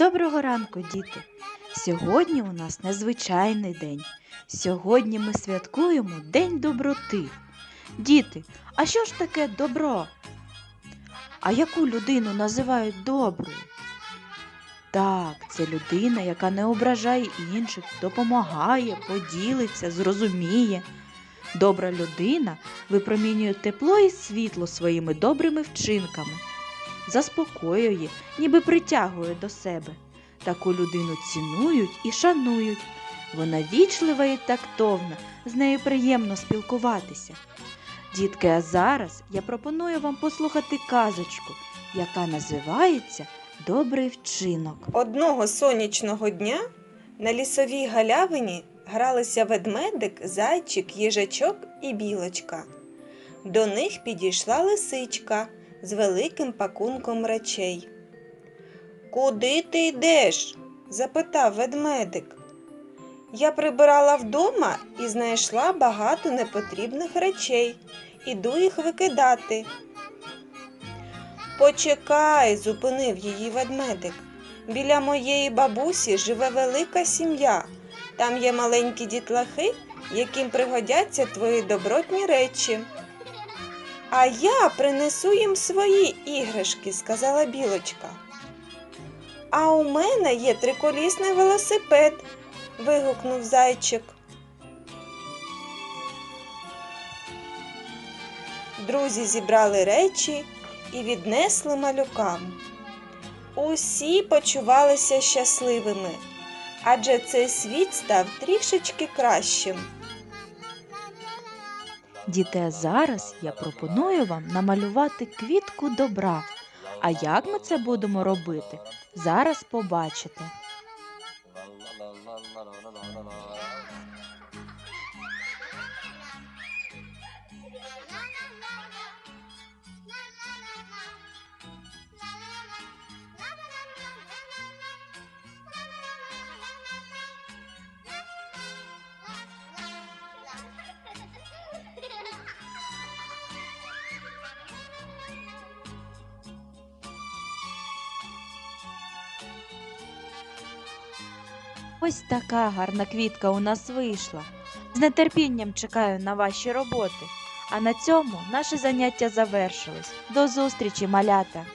Доброго ранку, діти! Сьогодні у нас незвичайний день. Сьогодні ми святкуємо День доброти. Діти, а що ж таке добро? А яку людину називають доброю? Так, це людина, яка не ображає інших, допомагає, поділиться, зрозуміє. Добра людина випромінює тепло і світло своїми добрими вчинками, заспокоює, ніби притягує до себе. Таку людину цінують і шанують. Вона вічлива і тактовна, з нею приємно спілкуватися. Дітки, а зараз я пропоную вам послухати казочку, яка називається Добрий вчинок. Одного сонячного дня на лісовій галявині гралися ведмедик, зайчик, їжачок і білочка. До них підійшла лисичка з великим пакунком речей. Куди ти йдеш? запитав ведмедик. Я прибирала вдома і знайшла багато непотрібних речей. Іду їх викидати. Почекай, зупинив її ведмедик. Біля моєї бабусі живе велика сім'я. Там є маленькі дітлахи, яким пригодяться твої добротні речі. А я принесу їм свої іграшки, сказала білочка. А у мене є триколісний велосипед, вигукнув зайчик. Друзі зібрали речі і віднесли малюкам. Усі почувалися щасливими, адже цей світ став трішечки кращим. Діти, зараз я пропоную вам намалювати квітку добра. А як ми це будемо робити? Зараз побачите. Ось така гарна квітка у нас вийшла. З нетерпінням чекаю на ваші роботи. А на цьому наше заняття завершилось. До зустрічі, малята!